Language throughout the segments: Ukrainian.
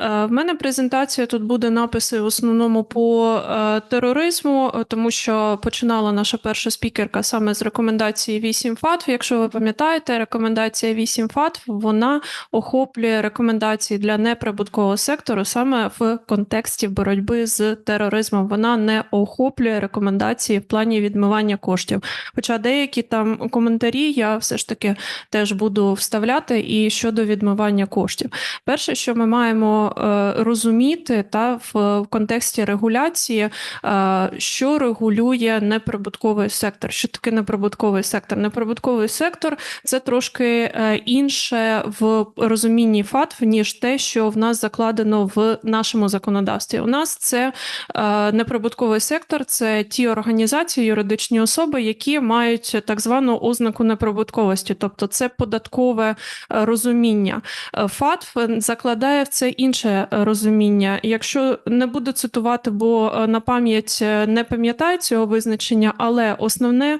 Е, В мене презентація тут буде написи в основному по е, тероризму, е, тому що починала наша перша спікерка саме з рекомендації 8 ФАТФ. Якщо ви пам'ятаєте, рекомендація 8 ФАТФ вона охоплює рекомендації для неприбуткового сектору саме в контексті боротьби з тероризмом. Вона не охоплює рекомендації в плані відмивання коштів. Хоча деякі там коментарі я все ж таки теж буду вставляти і щодо відмивання коштів. Перше, що ми маємо розуміти, та в, контексті регуляції, е, що регулює неприбутковий сектор. Що таке неприбутковий сектор? Неприбутковий сектор це трошки е, інше в розумінні ФАТФ, ніж те, що в нас закладено в нашому законодавстві. У нас це е, неприбутковий сектор, це ті організації, юридичні особи, які мають так звану ознаку неприбутковості, тобто це податкове е, розуміння. Е, ФАТФ закладає в це інше е, розуміння. Якщо не буду цитувати, бо е, на пам'ять е, не пам'ятаю цього визначення, але основне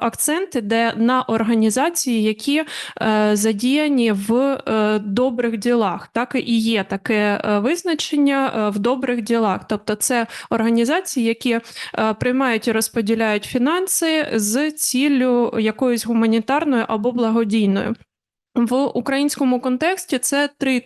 акцент іде на організації, які задіяні в добрих ділах. Так і є таке визначення в добрих ділах. Тобто, це організації, які приймають і розподіляють фінанси з ціллю якоюсь гуманітарною або благодійною. В українському контексті це три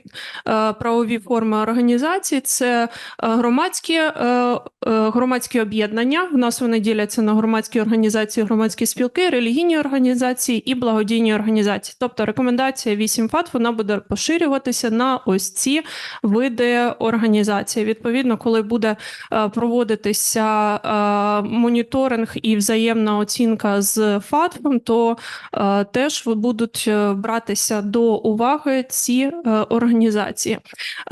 е, правові форми організації: це е, громадські, е, е, громадські об'єднання. В нас вони діляться на громадські організації, громадські спілки, релігійні організації і благодійні організації. Тобто рекомендація 8 ФАТ вона буде поширюватися на ось ці види організацій. Відповідно, коли буде е, проводитися е, моніторинг і взаємна оцінка з ФАТФом, то е, теж будуть е, братися до уваги ці е, організації.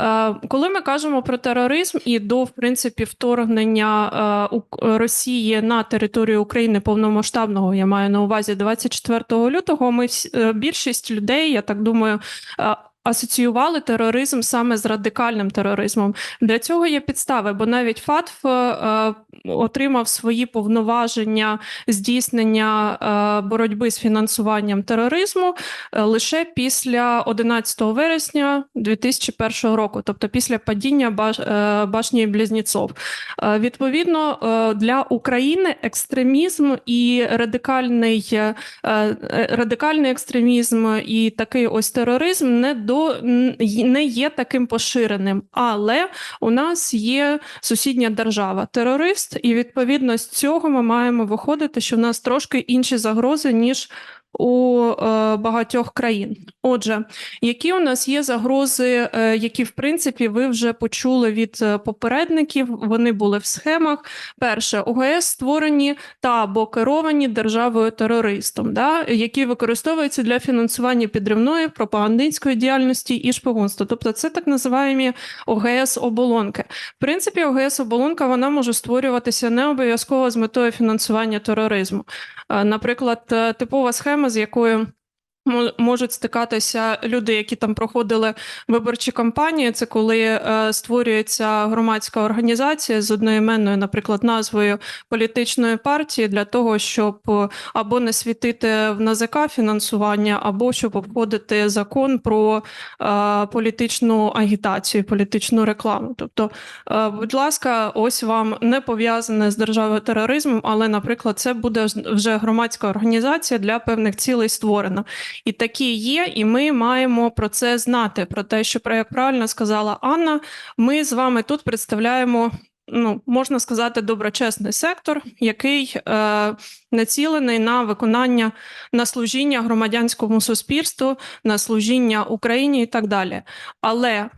Е, Коли ми кажемо про тероризм і до в принципі вторгнення е, Росії на територію України повномасштабного, я маю на увазі 24 лютого, ми всі- е, більшість людей, я так думаю. е, Асоціювали тероризм саме з радикальним тероризмом. Для цього є підстави, бо навіть ФАТФ е, отримав свої повноваження здійснення е, боротьби з фінансуванням тероризму е, лише після 11 вересня 2001 року, тобто після падіння баш, башні Близнєцов. Відповідно, для України екстремізм і радикальний, радикальний екстремізм і такий ось тероризм не до н- не є таким поширеним, але у нас є сусідня держава, терорист, і відповідно з цього ми маємо виходити, що в нас трошки інші загрози ніж у е, багатьох країн. Отже, які у нас є загрози, е, які в принципі ви вже почули від е, попередників? Вони були в схемах. Перше, ОГС створені та або керовані державою терористом, да, які використовуються для фінансування підривної пропагандистської діяльності і шпигунства. Тобто, це так називаємо ОГС оболонки. В принципі, ОГС оболонка вона може створюватися не обов'язково з метою фінансування тероризму. Наприклад, типова схема, з якою мо- можуть стикатися люди, які там проходили виборчі кампанії. Це коли е, створюється громадська організація з одноіменною, наприклад, назвою політичної партії для того, щоб е, або не світити в НАЗК фінансування, або щоб обходити закон про е, політичну агітацію, політичну рекламу. Тобто, е, будь ласка, ось вам не пов'язане з державою тероризмом, але, наприклад, це буде вже громадська організація для певних цілей створена. І такі є, і ми маємо про це знати. Про те, що про як правильно сказала Анна, ми з вами тут представляємо. Ну, можна сказати, доброчесний сектор, який е, націлений на виконання на служіння громадянському суспільству, на служіння Україні і так далі. Але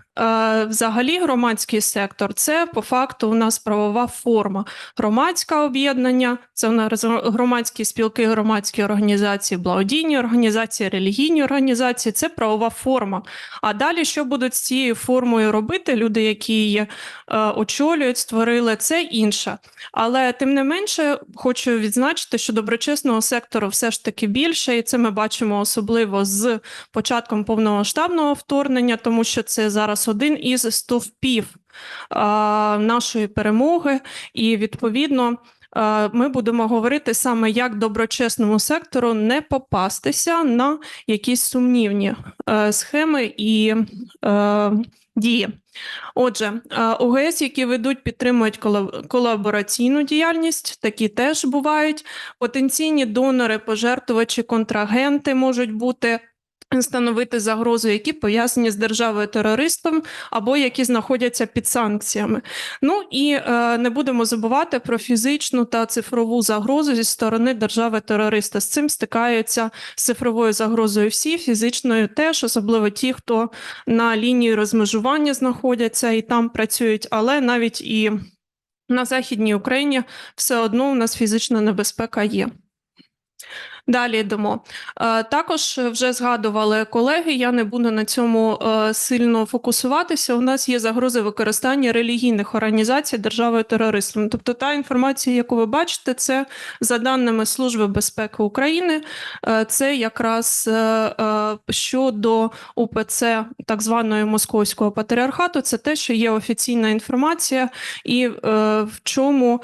взагалі громадський сектор це по факту у нас правова форма. Громадське об'єднання, це у нас громадські спілки, громадські організації, благодійні організації, релігійні організації це правова форма. А далі, що будуть з цією формою робити люди, які її е, очолюють, створили, це інше. Але тим не менше, хочу відзначити, що доброчесного сектору все ж таки більше, і це ми бачимо особливо з початком повномасштабного вторгнення, тому що це зараз один із стовпів нашої перемоги, і відповідно. ми будемо говорити саме, як доброчесному сектору не попастися на якісь сумнівні е, схеми і е, дії. Отже, е, ОГС, які ведуть, підтримують колабораційну діяльність, такі теж бувають. Потенційні донори, пожертвувачі, контрагенти можуть бути. Становити загрозу, які пов'язані з державою терористом або які знаходяться під санкціями. Ну і е, не будемо забувати про фізичну та цифрову загрозу зі сторони держави терориста. З цим стикаються з цифровою загрозою всі, фізичною теж, особливо ті, хто на лінії розмежування знаходяться і там працюють, але навіть і на Західній Україні все одно у нас фізична небезпека є. Далі йдемо. Е, Також вже згадували колеги. Я не буду на цьому е, сильно фокусуватися. У нас є загрози використання релігійних організацій державою терористом. Тобто, та інформація, яку ви бачите, це за даними Служби безпеки України. е, Це якраз щодо УПЦ так званої московського патріархату. Це те, що є офіційна інформація, і в чому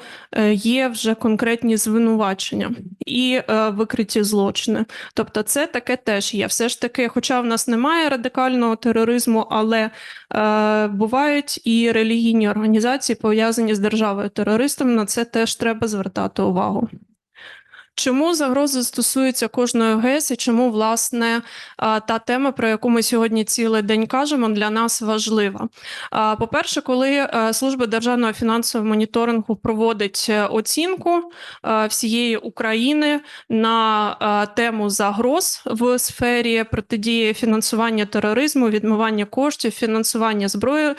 є вже конкретні звинувачення і е, викриті злочини. Тобто, це таке теж є. Все ж таки, хоча в нас немає радикального тероризму, але е, бувають і релігійні організації пов'язані з державою терористом. На це теж треба звертати увагу. Чому загрози стосуються кожної ОГС і чому власне та тема, про яку ми сьогодні цілий день кажемо, для нас важлива? По-перше, коли е, служба державного фінансового моніторингу проводить е, оцінку е, всієї України на тему загроз в сфері протидії фінансування тероризму, відмивання коштів, фінансування зброї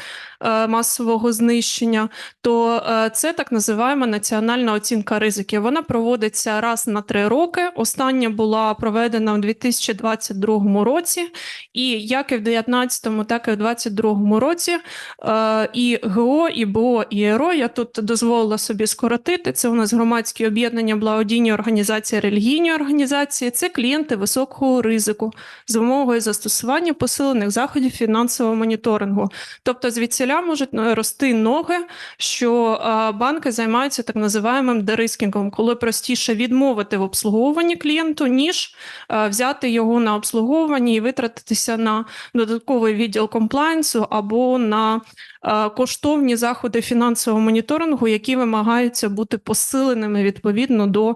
масового знищення, то це так називаємо національна оцінка ризиків. Вона проводиться раз на три роки. Остання була проведена у 2022 році, і як і в 2019, так і в 2022 році е, і ГО, і БО, і РО, я тут дозволила собі скоротити. Це у нас громадські об'єднання, благодійні організації, релігійні організації. Це клієнти високого ризику з вимогою застосування посилених заходів фінансового моніторингу. Тобто звідсіля можуть е, рости ноги, що е, банки займаються так називаємим дерискінгом, коли простіше відмовити в обслуговуванні клієнту, ніж е, взяти його на обслуговування і витратитися на додатковий відділ комплайнсу або на е, коштовні заходи фінансового моніторингу, які вимагаються бути посиленими відповідно до е,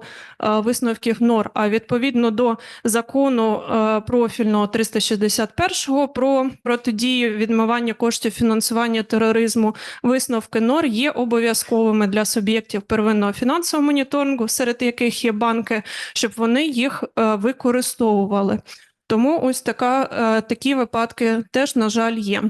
висновків НОР. А відповідно до закону профільного 361 про протидію відмивання коштів фінансування тероризму, висновки НОР є обов'язковими для суб'єктів первинного фінансового моніторингу, серед яких є банки, щоб вони їх е, використовували. Тому ось така, е, такі випадки теж, на жаль, є.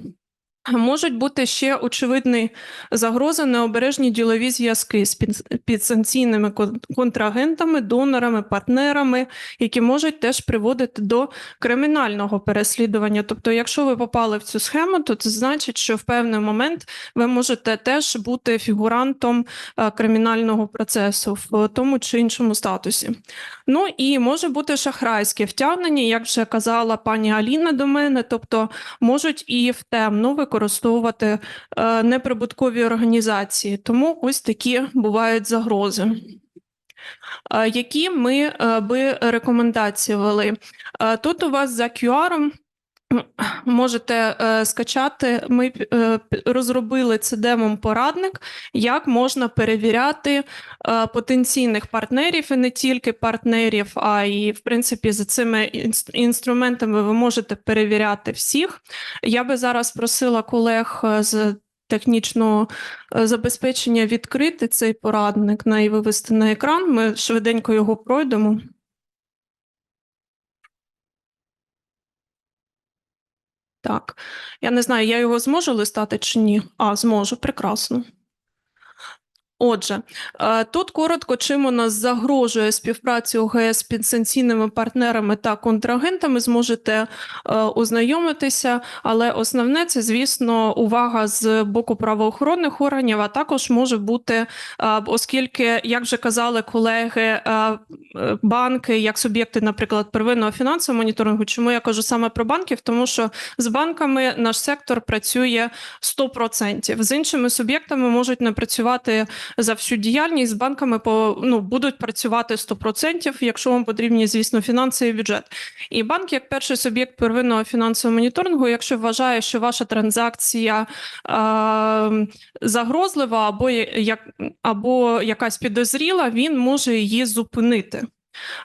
Можуть бути ще очевидні загрози, необережні ділові зв'язки з під- підсанкційними контрагентами, донорами, партнерами, які можуть теж приводити до кримінального переслідування. Тобто, якщо ви попали в цю схему, то це значить, що в певний момент ви можете теж бути фігурантом е, кримінального процесу в тому чи іншому статусі. Ну і може бути шахрайське втягнення, як вже казала пані Аліна до мене, тобто можуть і в темну використовувати е, неприбуткові організації. Тому ось такі бувають загрози. Які ми е, би рекомендації вели? Тут у вас за QR можете е, скачати. Ми е, розробили це демом порадник, як можна перевіряти е, потенційних партнерів і не тільки партнерів, а і в принципі за цими інс- інструментами ви можете перевіряти всіх. Я би зараз просила колег е, з технічного е, забезпечення відкрити цей порадник на і вивести на екран. Ми швиденько його пройдемо. Так, я не знаю, я його зможу листати чи ні. А, зможу, прекрасно. Отже, е, тут коротко, чим у нас загрожує співпраця ОГС з підсанкційними партнерами та контрагентами, зможете е, ознайомитися. Але основне це, звісно, увага з боку правоохоронних органів, а також може бути, е, оскільки, як вже казали колеги, банки, як суб'єкти, наприклад, первинного фінансового моніторингу. Чому я кажу саме про банків? Тому що з банками наш сектор працює 100%. З іншими суб'єктами можуть не працювати за всю діяльність з банками по ну будуть працювати 100%, якщо вам потрібні, звісно, фінанси і бюджет. І банк, як перший суб'єкт первинного фінансового моніторингу, якщо вважає, що ваша транзакція е, загрозлива або як або якась підозріла, він може її зупинити.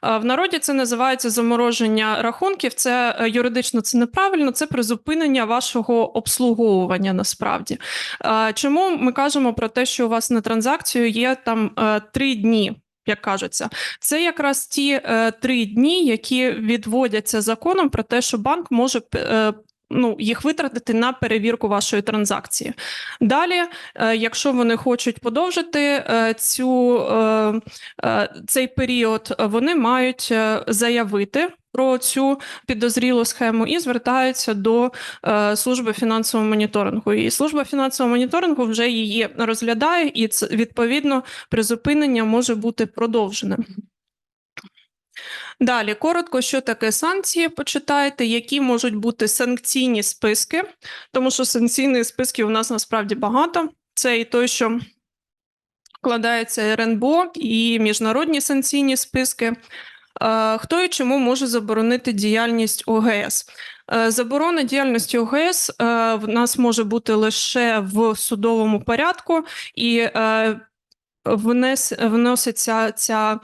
Е, В народі це називається замороження рахунків. Це е, юридично це неправильно, це призупинення вашого обслуговування насправді. Е, Чому ми кажемо про те, що у вас на транзакцію є там три дні? Як кажеться, це якраз ті е, три дні, які відводяться законом про те, що банк може е, ну, їх витратити на перевірку вашої транзакції. Далі, е, якщо вони хочуть подовжити е, цю, е, цей період, вони мають заявити про цю підозрілу схему і звертаються до е, служби фінансового моніторингу. І служба фінансового моніторингу вже її розглядає, і це відповідно призупинення може бути продовженим. Далі коротко, що таке санкції. Почитайте, які можуть бути санкційні списки, тому що санкційних списків у нас насправді багато. Це і той, що вкладається РНБО, і міжнародні санкційні списки. Хто і чому може заборонити діяльність ОГС? Е, Заборона діяльності ОГС е, в нас може бути лише в судовому порядку, і е, вноситься ця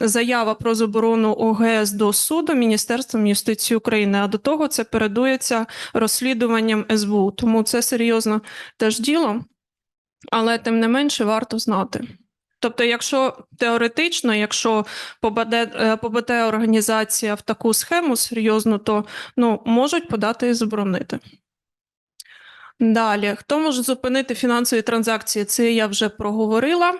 заява про заборону ОГС до суду Міністерством юстиції України. А до того це передується розслідуванням СБУ. Тому це серйозно теж діло, але тим не менше варто знати. Тобто, якщо теоретично, якщо попаде, е, попаде організація в таку схему серйозну, то ну, можуть подати і заборонити. Далі, хто може зупинити фінансові транзакції? Це я вже проговорила.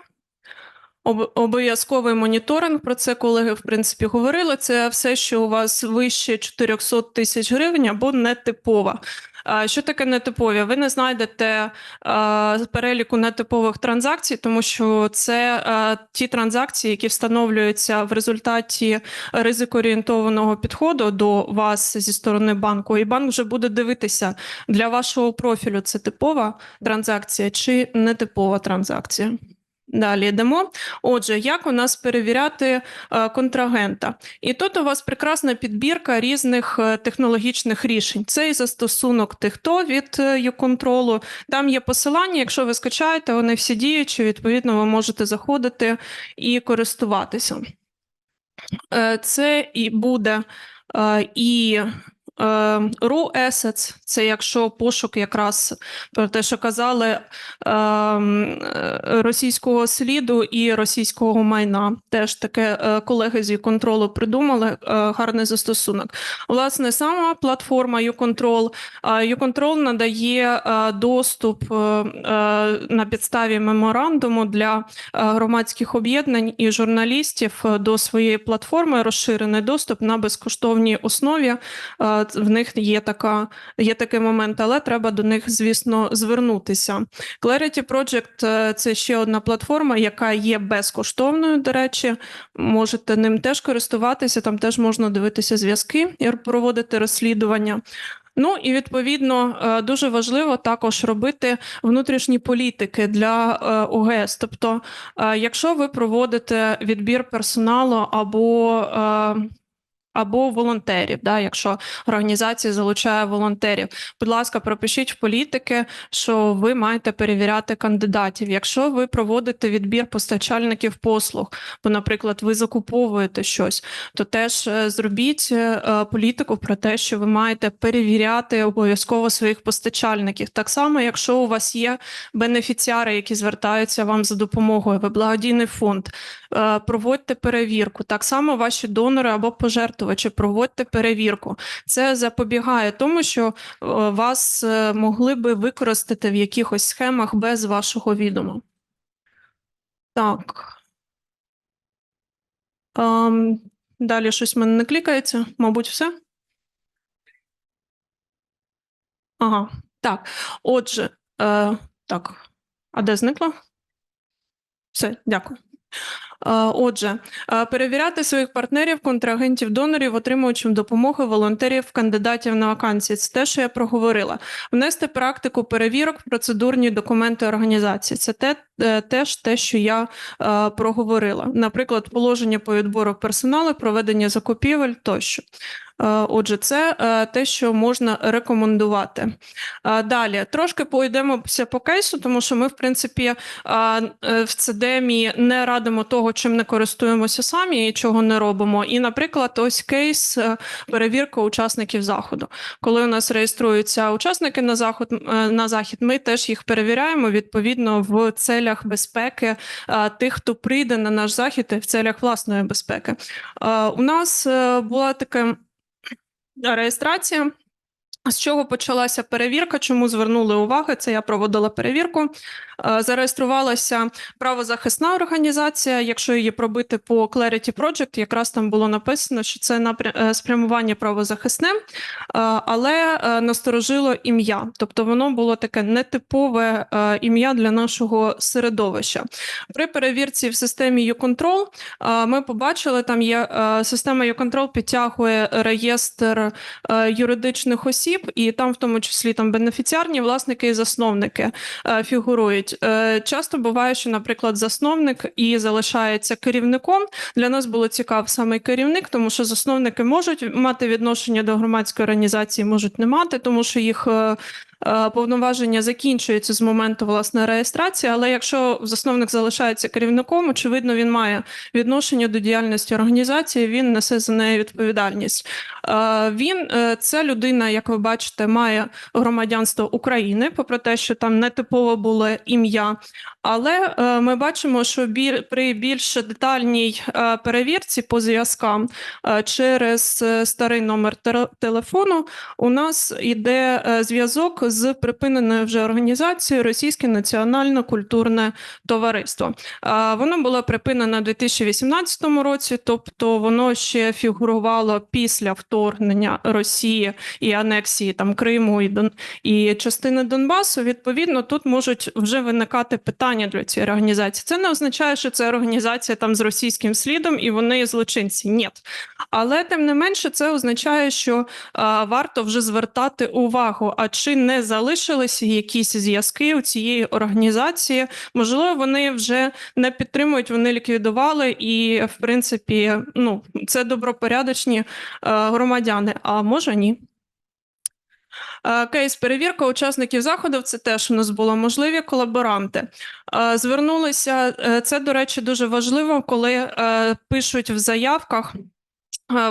Об- Обов'язковий моніторинг про це колеги в принципі говорили. Це все, що у вас вище 400 тисяч гривень або нетипова. А Що таке нетипові? Ви не знайдете а, переліку нетипових транзакцій, тому що це а, ті транзакції, які встановлюються в результаті ризикоорієнтованого підходу до вас зі сторони банку, і банк вже буде дивитися для вашого профілю. Це типова транзакція чи нетипова транзакція. Далі йдемо. Отже, як у нас перевіряти е, контрагента? І тут у вас прекрасна підбірка різних е, технологічних рішень. Це і застосунок Тихто від е, Там є посилання. Якщо ви скачаєте, вони всі діючі. Відповідно, ви можете заходити і користуватися. Це і буде і raw assets, це якщо пошук якраз про те, що казали ем, е, російського сліду і російського майна. Теж таке е, колеги з контролу придумали е, гарний застосунок. Власне, сама платформа е, YouControl надає е, доступ е, е, на підставі меморандуму для е, громадських об'єднань і журналістів е, до своєї платформи розширений доступ на безкоштовній основі. В них є така є такий момент, але треба до них, звісно, звернутися. Clarity Project е, – це ще одна платформа, яка є безкоштовною. До речі, можете ним теж користуватися. Там теж можна дивитися зв'язки і проводити розслідування. Ну і відповідно е, дуже важливо також робити внутрішні політики для е, ОГС. Тобто, якщо ви проводите відбір персоналу або або волонтерів, да, якщо організація залучає волонтерів, будь ласка, пропишіть в політики, що ви маєте перевіряти кандидатів. Якщо ви проводите відбір постачальників послуг, бо, наприклад, ви закуповуєте щось, то теж е, зробіть е, політику про те, що ви маєте перевіряти обов'язково своїх постачальників. Так само, якщо у вас є бенефіціари, які звертаються вам за допомогою, ви благодійний фонд, е, проводьте перевірку. Так само ваші донори або пожертвувачі, проводьте перевірку. Це запобігає тому, що е, вас е, могли би використати в якихось схемах без вашого відома. Так. Ем, далі щось в мене не клікається. Мабуть, все. Ага, так. Отже, е, так. А де зникла? Все, дякую. Отже, перевіряти своїх партнерів, контрагентів, донорів, отримувачів допомоги, волонтерів, кандидатів на вакансії. Це те, що я проговорила. Внести практику перевірок, процедурні документи організації. Це те, е, теж те, що я е, проговорила. Наприклад, положення по відбору персоналу, проведення закупівель тощо. Е, Отже, це те, що можна рекомендувати. Далі трошки пойдемося по кейсу, тому що ми, в принципі, в ЦДМі не радимо того, чим не користуємося самі і чого не робимо. І, наприклад, ось кейс е, перевірка учасників заходу. Коли у нас реєструються учасники на заход е, на захід, ми теж їх перевіряємо відповідно в целях безпеки е, тих, хто прийде на наш захід, і в целях власної безпеки. У нас була така реєстрація. З чого почалася перевірка? Чому звернули увагу? Це я проводила перевірку. Е, Зареєструвалася правозахисна організація. Якщо її пробити по Clarity Project, якраз там було написано, що це напря- е, спрямування правозахисне, е, але насторожило ім'я. Тобто воно було таке нетипове ім'я для нашого середовища. При перевірці в системі YouControl ми побачили, там є система YouControl підтягує реєстр юридичних осіб, і там, в тому числі, там бенефіціарні власники і засновники е, фігурують. Е, Часто буває, що, наприклад, засновник і залишається керівником. Для нас було цікаво саме керівник, тому що засновники можуть мати відношення до громадської організації, можуть не мати, тому що їх. е, Повноваження закінчуються з моменту власне реєстрації, але якщо засновник залишається керівником, очевидно, він має відношення до діяльності організації, він несе за неї відповідальність. Е, Він е, це людина, як ви бачите, має громадянство України, попри те, що там нетипово було ім'я. Але е, ми бачимо, що при більш детальній е, перевірці по зв'язкам е, через е, старий номер телефону у нас іде е, зв'язок з припиненою вже організацією Російське національно-культурне товариство. Воно було припинено у 2018 році, тобто воно ще фігурувало після вторгнення Росії і анексії там Криму і Дон і частини Донбасу. Відповідно, тут можуть вже виникати питання для цієї організації. Це не означає, що це організація там з російським слідом і вони злочинці. Ні. Але тим не менше, це означає, що а, варто вже звертати увагу, а чи не залишилися якісь зв'язки у цієї організації? Можливо, вони вже не підтримують, вони ліквідували, і в принципі, ну це добропорядочні е, громадяни. А може ні. Е, Кейс перевірка учасників заходів. Це теж у нас було можливі колаборанти. Е, Звернулися. Це, до речі, дуже важливо, коли пишуть в заявках.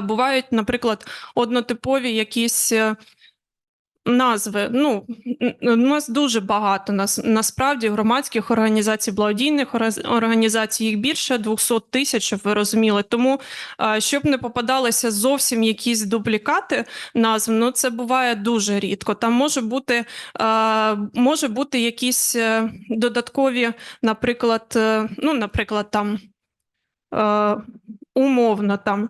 Бувають, наприклад, однотипові якісь. Назви, ну у нас дуже багато нас насправді громадських організацій, благодійних організацій, їх більше 200 тисяч, щоб ви розуміли. Тому щоб не попадалися зовсім якісь дублікати назв, ну це буває дуже рідко. Там може бути, може бути якісь е, додаткові, наприклад, е, ну, наприклад, там. Е, Умовно там е,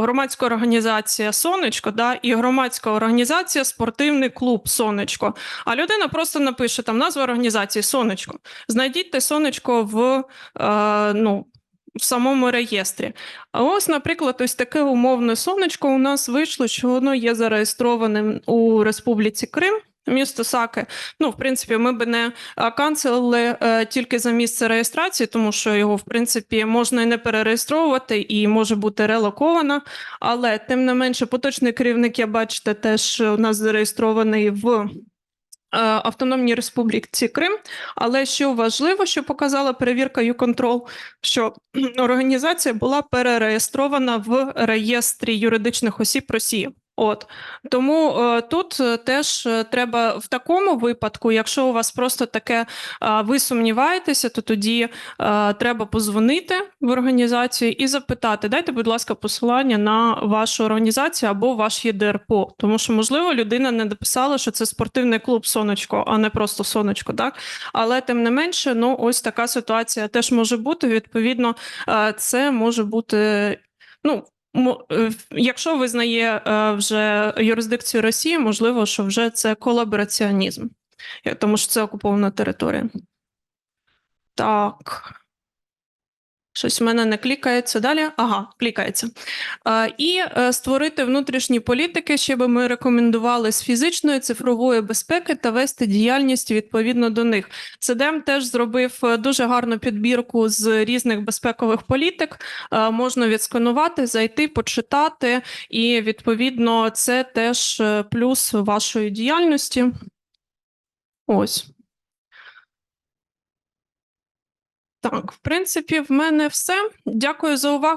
громадська організація Сонечко, да, і громадська організація Спортивний клуб Сонечко. А людина просто напише там назва організації Сонечко. Знайдіть те сонечко в, е, ну, в самому реєстрі. А ось, наприклад, ось таке умовне сонечко у нас вийшло, що воно є зареєстрованим у Республіці Крим. Місто Саки. Ну, в принципі, ми би не канцелили е, тільки за місце реєстрації, тому що його, в принципі, можна і не перереєстровувати, і може бути релоковано. Але тим не менше, поточний керівник, я бачите, теж у нас зареєстрований в е, Автономній Республіці Крим. Але що важливо, що показала перевірка YouControl, що організація була перереєстрована в реєстрі юридичних осіб Росії. От тому е, тут е, теж е, треба в такому випадку, якщо у вас просто таке е, ви сумніваєтеся, то тоді е, треба позвонити в організацію і запитати: дайте, будь ласка, посилання на вашу організацію або ваш ЄДРПО. Тому що, можливо, людина не дописала, що це спортивний клуб Сонечко, а не просто сонечко. Так, але тим не менше, ну ось така ситуація теж може бути. Відповідно, е, це може бути. Ну, Якщо визнає е, вже юрисдикцію Росії, можливо, що вже це колабораціонізм, Е, тому що це окупована територія. Так. Щось в мене не клікається далі. Ага, клікається. І е, створити внутрішні політики, що би ми рекомендували з фізичної цифрової безпеки та вести діяльність відповідно до них. ЦДМ теж зробив е, дуже гарну підбірку з різних безпекових політик. Е, Можна відсканувати, зайти, почитати, і відповідно це теж плюс вашої діяльності. Ось. Так, в принципі, в мене все. Дякую за увагу.